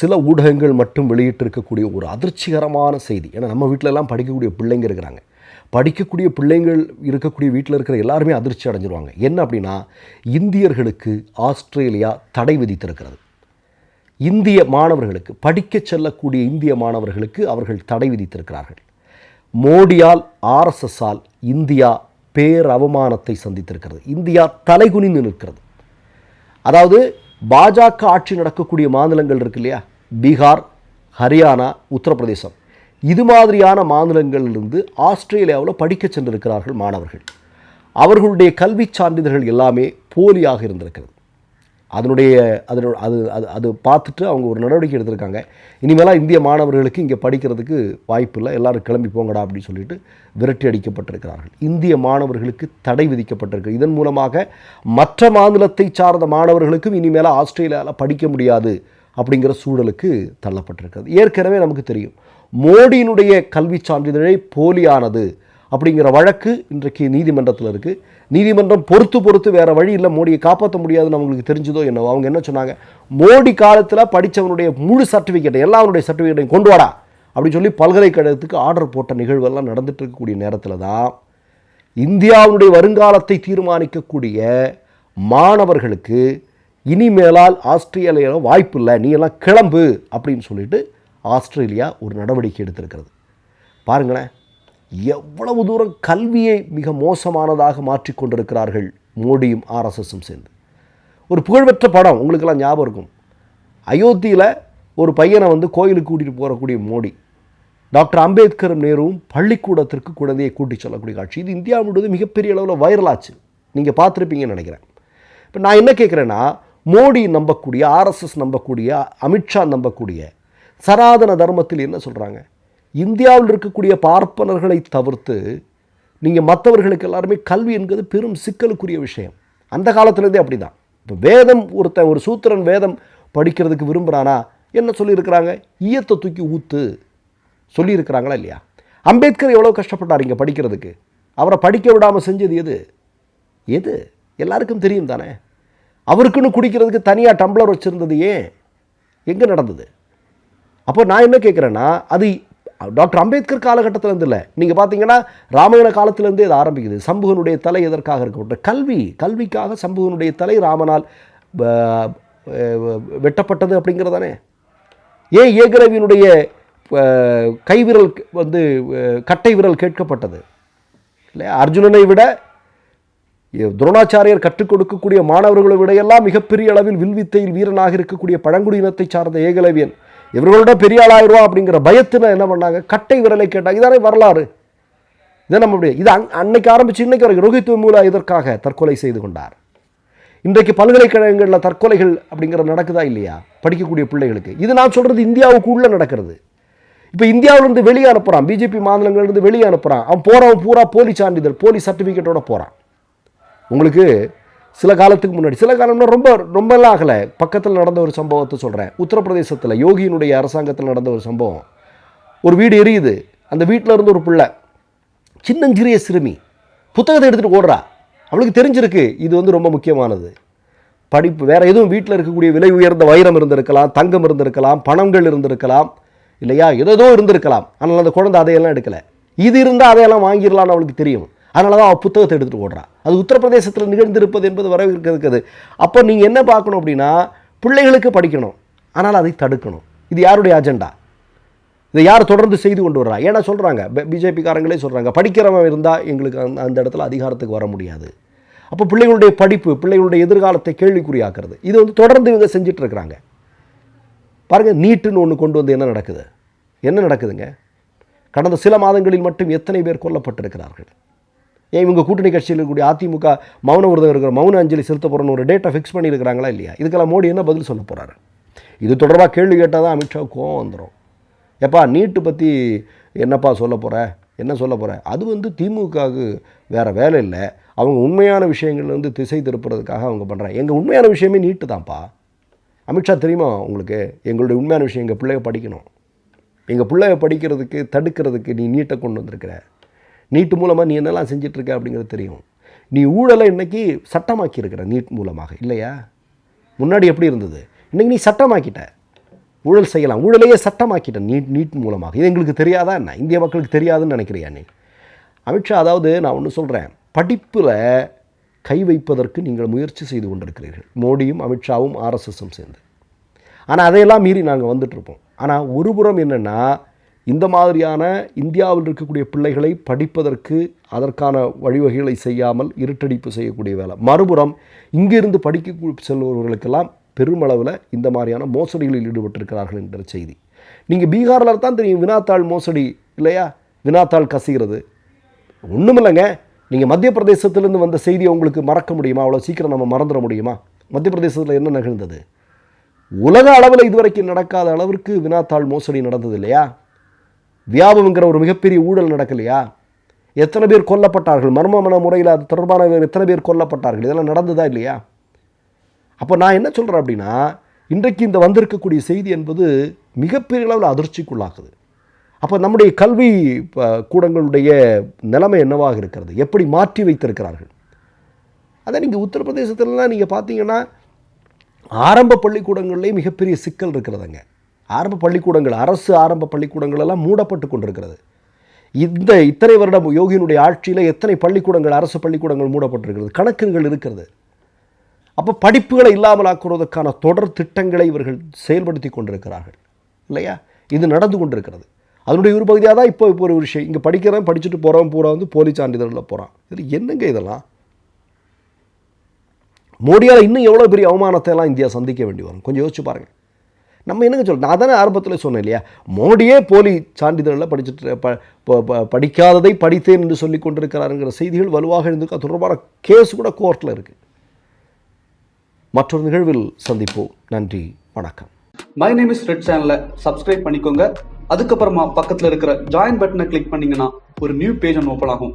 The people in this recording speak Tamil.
சில ஊடகங்கள் மட்டும் வெளியிட்டிருக்கக்கூடிய ஒரு அதிர்ச்சிகரமான செய்தி. ஏன்னா நம்ம வீட்டிலலாம் படிக்கக்கூடிய பிள்ளைங்க இருக்கிறாங்க. படிக்கக்கூடிய பிள்ளைங்கள் இருக்கக்கூடிய வீட்டில் இருக்கிற எல்லாருமே அதிர்ச்சி அடைஞ்சிருவாங்க. என்ன அப்படின்னா இந்தியர்களுக்கு ஆஸ்திரேலியா தடை விதித்திருக்கிறது. இந்திய மாணவர்களுக்கு படிக்கச் செல்லக்கூடிய இந்திய மாணவர்களுக்கு அவர்கள் தடை விதித்திருக்கிறார்கள். மோடியால் ஆர்எஸ்எஸ்ஸால் இந்தியா பேரவமானத்தை சந்தித்திருக்கிறது. இந்தியா தலைகுனிந்து நிற்கிறது. அதாவது பாஜக ஆட்சி நடக்கக்கூடிய மாநிலங்கள் இருக்கு இல்லையா? பீகார் ஹரியானா உத்தரப்பிரதேசம். இது மாதிரியான மாநிலங்களிலிருந்து ஆஸ்திரேலியாவில் படிக்கச் சென்றிருக்கிறார்கள் மாணவர்கள். அவர்களுடைய கல்வி சான்றிதழ்கள் எல்லாமே போலியாக இருந்திருக்கிறது. அதனுடைய அதனோட அது அது அது பார்த்துட்டு அவங்க ஒரு நடவடிக்கை எடுத்திருக்காங்க. இனிமேலாம் இந்திய மாணவர்களுக்கு இங்கே படிக்கிறதுக்கு வாய்ப்பு இல்லை எல்லாரும் கிளம்பி போங்கடா அப்படின்னு சொல்லிட்டு விரட்டி அடிக்கப்பட்டிருக்கிறார்கள். இந்திய மாணவர்களுக்கு தடை விதிக்கப்பட்டிருக்கு. இதன் மூலமாக மற்ற மாநிலத்தை சார்ந்த மாணவர்களுக்கும் இனிமேல் ஆஸ்திரேலியாவில் படிக்க முடியாது. அப்படிங்கிற சூழலுக்கு தள்ளப்பட்டிருக்கிறது. ஏற்கனவே நமக்கு தெரியும் மோடியினுடைய கல்வி சான்றிதழை போலியானது அப்படிங்கிற வழக்கு இன்றைக்கு நீதிமன்றத்தில் இருக்குது நீதிமன்றம் பொறுத்து பொறுத்து வேறு வழி இல்லை மோடியை காப்பாற்ற முடியாதுன்னு அவங்களுக்கு தெரிஞ்சதோ என்னவோ அவங்க என்ன சொன்னாங்க மோடி காலத்தில் படித்தவனுடைய முழு சர்டிஃபிகேட்டை எல்லாருடைய சர்டிஃபிகேட்டையும் கொண்டு வாடா அப்படின்னு சொல்லி பல்கலைக்கழகத்துக்கு ஆர்டர் போட்ட நிகழ்வெல்லாம் நடந்துட்டு இருக்கக்கூடிய நேரத்தில் தான் இந்தியாவுடைய வருங்காலத்தை தீர்மானிக்கக்கூடிய மாணவர்களுக்கு இனிமேலால் ஆஸ்திரேலியாவில் வாய்ப்பு இல்லை நீ எல்லாம் கிளம்பு அப்படின்னு சொல்லிட்டு ஆஸ்திரேலியா ஒரு நடவடிக்கை எடுத்திருக்கிறது. பாருங்களேன் எவ்வளவு தூரம் கல்வியை மிக மோசமானதாக மாற்றிக்கொண்டிருக்கிறார்கள் மோடியும் ஆர்எஸ்எஸும் சேர்ந்து. ஒரு புகழ்பெற்ற படம் உங்களுக்கெல்லாம் ஞாபகம் இருக்கும். அயோத்தியில் ஒரு பையனை வந்து கோயிலுக்கு கூட்டிகிட்டு போகக்கூடிய மோடி டாக்டர் அம்பேத்கரும் நேருவும் பள்ளிக்கூடத்திற்கு குழந்தையை கூட்டி செல்லக்கூடிய காட்சி. இது இந்தியா முழுவதும் மிகப்பெரிய அளவில் வைரலாச்சு நீங்கள் பார்த்துருப்பீங்கன்னு நினைக்கிறேன். இப்போ நான் என்ன கேட்குறேன்னா மோடி நம்பக்கூடிய ஆர்எஸ்எஸ் நம்பக்கூடிய அமித்ஷா நம்பக்கூடிய சனாதன தர்மத்தில் என்ன சொல்கிறாங்க இந்தியாவில் இருக்கக்கூடிய பார்ப்பனர்களை தவிர்த்து நீங்கள் மற்றவர்களுக்கு எல்லாருமே கல்வி என்பது பெரும் சிக்கலுக்குரிய விஷயம். அந்த காலத்துலேருந்தே அப்படி தான் இப்போ வேதம் ஒருத்தன் ஒரு சூத்திரன் வேதம் படிக்கிறதுக்கு விரும்புகிறானா என்ன சொல்லியிருக்கிறாங்க? ஈயத்தை தூக்கி ஊத்து சொல்லியிருக்கிறாங்களா இல்லையா? அம்பேத்கர் எவ்வளோ கஷ்டப்பட்டார் இங்கே படிக்கிறதுக்கு. அவரை படிக்க விடாமல் செஞ்சது எது? எது? எல்லாருக்கும் தெரியும் தானே? அவருக்குன்னு குடிக்கிறதுக்கு தனியாக டம்ளர் வச்சுருந்தது ஏன்? எங்கே நடந்தது? அப்போ நான் என்ன கேட்குறேன்னா அது டாக்டர் அம்பேத்கர் காலகட்டத்திலேருந்து இல்லை நீங்கள் பார்த்தீங்கன்னா ராமாயண காலத்திலேருந்தே இது ஆரம்பிக்குது. சம்புகனுடைய தலை எதற்காக இருக்கப்பட்ட கல்வி கல்விக்காக சம்புகனுடைய தலை ராமனால் வெட்டப்பட்டது அப்படிங்கிறதானே? ஏன் ஏகரவியினுடைய கைவிரல் வந்து கட்டை விரல் கேட்கப்பட்டது? இல்லையா? அர்ஜுனனை விட துரோணாச்சாரியர் கற்றுக் கொடுக்கக்கூடிய மாணவர்களை விடையெல்லாம் மிகப்பெரிய அளவில் வில்வித்தையில் வீரனாக இருக்கக்கூடிய பழங்குடியினத்தை சார்ந்த ஏகலவியன். இவர்களோட பெரிய ஆளாயிருவா அப்படிங்கிற பயத்தில் என்ன பண்ணாங்க? கட்டை விரலை கேட்டாங்க. இதானே வரலாறு. இதை நம்ம அப்படியே இது அன்னைக்கு ஆரம்பிச்சு இன்னைக்கு வரைக்கும் ரோஹித் மூலா இதற்காக தற்கொலை செய்து கொண்டார்? இன்றைக்கு பல்கலைக்கழகங்களில் தற்கொலைகள் அப்படிங்கிற நடக்குதா இல்லையா? படிக்கக்கூடிய பிள்ளைகளுக்கு. இது நான் சொல்கிறது இந்தியாவுக்கு உள்ளே நடக்கிறது. இப்போ இந்தியாவிலிருந்து வெளியே அனுப்புகிறான் பிஜேபி மாநிலங்கள்லேருந்து வெளியே அனுப்புகிறான் அவன் போகிறவன் பூரா போலி சான்றிதழ் போலி சர்டிஃபிகேட்டோட போகிறான் உங்களுக்கு சில காலத்துக்கு முன்னாடி சில காலம்னா ரொம்ப ரொம்பலாம் ஆகலை. பக்கத்தில் நடந்த ஒரு சம்பவத்தை சொல்கிறேன் உத்தரப்பிரதேசத்தில் யோகியினுடைய அரசாங்கத்தில் நடந்த ஒரு சம்பவம். ஒரு வீடு எரியுது. அந்த வீட்டில் இருந்து ஒரு பிள்ளை. சின்னஞ்சிறிய சிறுமி. புத்தகத்தை எடுத்துகிட்டு ஓடுறா. அவளுக்கு தெரிஞ்சிருக்கு இது வந்து ரொம்ப முக்கியமானது. படிப்பு வேறு எதுவும் வீட்டில் இருக்கக்கூடிய விலை உயர்ந்த வைரம் இருந்திருக்கலாம் தங்கம் இருந்திருக்கலாம் பணங்கள் இருந்திருக்கலாம் இல்லையா? ஏதோ இருந்திருக்கலாம். ஆனால் அந்த குழந்தை அதையெல்லாம் எடுக்கலை. இது இருந்தால் அதையெல்லாம் வாங்கிடலாம்னு அவளுக்கு தெரியும். அதனால தான் அவள் புத்தகத்தை எடுத்துகிட்டு ஓடுறான் அது உத்தரப்பிரதேசத்தில் நிகழ்ந்திருப்பது என்பது வரவேற்கிறது அப்போ நீங்கள் என்ன பார்க்கணும் அப்படின்னா பிள்ளைகளுக்கு படிக்கணும். ஆனால் அதை தடுக்கணும். இது யாருடைய அஜெண்டா இதை யார் தொடர்ந்து செய்து கொண்டு வர்றா? ஏன்னா சொல்கிறாங்க பிஜேபிக்காரங்களே சொல்கிறாங்க படிக்கிறவன் இருந்தால் எங்களுக்கு அந்த அந்த இடத்துல அதிகாரத்துக்கு வர முடியாது. அப்போ பிள்ளைகளுடைய படிப்பு பிள்ளைகளுடைய எதிர்காலத்தை கேள்விக்குறியாக்குறது. இது வந்து தொடர்ந்து இவங்க செஞ்சுட்டு இருக்கிறாங்க. பாருங்கள் நீட்டுன்னு ஒன்று கொண்டு வந்து என்ன நடக்குது? என்ன நடக்குதுங்க? கடந்த சில மாதங்களில் மட்டும் எத்தனை பேர் கொல்லப்பட்டிருக்கிறார்கள்? ஏன் இவங்க கூட்டணி கட்சியில் இருக்கக்கூடிய அதிமுக மௌன விரதம் இருக்கிற மௌன அஞ்சலி செலுத்த போகிறோன்னு ஒரு டேட்டை ஃபிக்ஸ் பண்ணியிருக்கிறாங்களா இல்லையா? இதுக்கெல்லாம் மோடி என்ன பதில் சொல்ல போகிறாரு இது தொடர்பாக கேள்வி கேட்டால் தான் அமித்ஷா கோவம் வந்துடும் எப்பா நீட்டு பற்றி என்னப்பா சொல்ல போகிற என்ன சொல்ல போகிற அது வந்து திமுகவுக்கு வேறு வேலை இல்லை. அவங்க உண்மையான விஷயங்கள்லேருந்து திசை திருப்புறதுக்காக அவங்க பண்ணுறாங்க எங்கள் உண்மையான விஷயமே நீட்டு தான்ப்பா. அமித்ஷா தெரியுமா உங்களுக்கு? எங்களுடைய உண்மையான விஷயம் எங்கள் பிள்ளைய படிக்கணும். எங்கள் பிள்ளைய படிக்கிறதுக்கு தடுக்கிறதுக்கு நீ நீட்டை கொண்டு வந்திருக்கிற. நீட்டு மூலமாக நீ என்னெல்லாம் செஞ்சிட்ருக்க அப்படிங்கிறது தெரியும். நீ ஊழலை இன்னைக்கு சட்டமாக்கி இருக்கிற நீட் மூலமாக இல்லையா? முன்னாடி எப்படி இருந்தது? இன்னைக்கு நீ சட்டமாக்கிட்ட. ஊழல் செய்யலாம். ஊழலையே சட்டமாக்கிட்ட நீட் நீட் மூலமாக. இது எங்களுக்கு தெரியாதா என்ன? இந்திய மக்களுக்கு தெரியாதுன்னு நினைக்கிறியா நீ? அமித்ஷா அதாவது நான் ஒன்று சொல்கிறேன் படிப்பில் கை வைப்பதற்கு நீங்கள் முயற்சி செய்து கொண்டிருக்கிறீர்கள். மோடியும் அமித்ஷாவும் ஆர்எஸ்எஸும் சேர்ந்து. ஆனால் அதையெல்லாம் மீறி நாங்கள் வந்துட்ருப்போம். ஆனால் ஒரு புறம் என்னென்னா இந்த மாதிரியான இந்தியாவில் இருக்கக்கூடிய பிள்ளைகளை படிப்பதற்கு அதற்கான வழிவகைகளை செய்யாமல் இருட்டடிப்பு செய்யக்கூடிய வேலை. மறுபுறம் இங்கிருந்து படிக்க செல்பவர்களுக்கெல்லாம் பெருமளவில் இந்த மாதிரியான மோசடிகளில் ஈடுபட்டிருக்கிறார்கள் என்ற செய்தி. நீங்கள் பீகாரில் தான் தெரியும் வினாத்தாள் மோசடி இல்லையா? வினாத்தாள் கசிகிறது. ஒன்றுமில்லைங்க நீங்கள் மத்திய பிரதேசத்திலேருந்து வந்த செய்தியை உங்களுக்கு மறக்க முடியுமா? அவ்வளோ சீக்கிரம் நம்ம மறந்துட முடியுமா? மத்திய பிரதேசத்தில் என்ன நிகழ்ந்தது? உலக அளவில் இதுவரைக்கும் நடக்காத அளவிற்கு வினாத்தாள் மோசடி நடந்தது இல்லையா? வியாபம்ங்கிற ஒரு மிகப்பெரிய ஊழல் நடக்கலையா? எத்தனை பேர் கொல்லப்பட்டார்கள்? மர்மமான முறையில் அது தொடர்பான எத்தனை பேர் கொல்லப்பட்டார்கள்? இதெல்லாம் நடந்ததா இல்லையா? அப்போ நான் என்ன சொல்கிறேன் அப்படின்னா இன்றைக்கு இந்த வந்திருக்கக்கூடிய செய்தி என்பது மிகப்பெரிய அளவில் அதிர்ச்சிக்குள்ளாக்குது. அப்போ நம்முடைய கல்வி ப- கூடங்களுடைய நிலைமை என்னவாக இருக்கிறது? எப்படி மாற்றி வைத்திருக்கிறார்கள்? அதை நீங்கள் உத்தரப்பிரதேசத்துலலாம் நீங்கள் பார்த்தீங்கன்னா ஆரம்ப பள்ளிக்கூடங்கள்லேயே மிகப்பெரிய சிக்கல் இருக்கிறதுங்க ஆரம்ப பள்ளிக்கூடங்கள் அரசு ஆரம்ப பள்ளிக்கூடங்கள் எல்லாம் மூடப்பட்டு கொண்டிருக்கிறது. இந்த இத்தனை வருடம் யோகியினுடைய ஆட்சியில் எத்தனை பள்ளிக்கூடங்கள் அரசு பள்ளிக்கூடங்கள் மூடப்பட்டிருக்கிறது? கணக்குகள் இருக்கிறது. அப்போ படிப்புகளை இல்லாமலாக்குவதற்கான தொடர் திட்டங்களை இவர்கள் செயல்படுத்தி கொண்டிருக்கிறார்கள். இல்லையா? இது நடந்து கொண்டிருக்கிறது. அதனுடைய ஒரு பகுதியாக தான் இப்போ இப்போ ஒரு விஷயம். இங்கே படிக்கிறவன் படிச்சுட்டு போகிறவன் பூரா வந்து போலி சான்றிதழில் போகிறான் இதில் என்னங்க இதெல்லாம்? மோடியால் இன்னும் எவ்வளோ பெரிய அவமானத்தை எல்லாம் இந்தியா சந்திக்க வேண்டி வரும்? கொஞ்சம் யோசிச்சு பாருங்கள் நம்ம என்னங்க சொல்ல நான் தானே ஆரம்பத்தில் சொன்னேன் இல்லையா? மோடியே போலி சான்றிதழில் படிச்சுட்டு ப படிக்காததை படித்தேன் என்று சொல்லி கொண்டிருக்கிறாருங்கிற செய்திகள் வலுவாக இருந்திருக்கு அது தொடர்பான கேஸ் கூட கோர்ட்டில் இருக்குது மற்றொரு நிகழ்வில் சந்திப்போம். நன்றி வணக்கம். மை நேம் இஸ் ரெட் சேனலை சப்ஸ்கிரைப் பண்ணிக்கோங்க. அதுக்கப்புறமா பக்கத்தில் இருக்கிற ஜாயின் பட்டனை கிளிக் பண்ணீங்கன்னா ஒரு நியூ பேஜ் ஒன்று ஓப்பன் ஆகும்.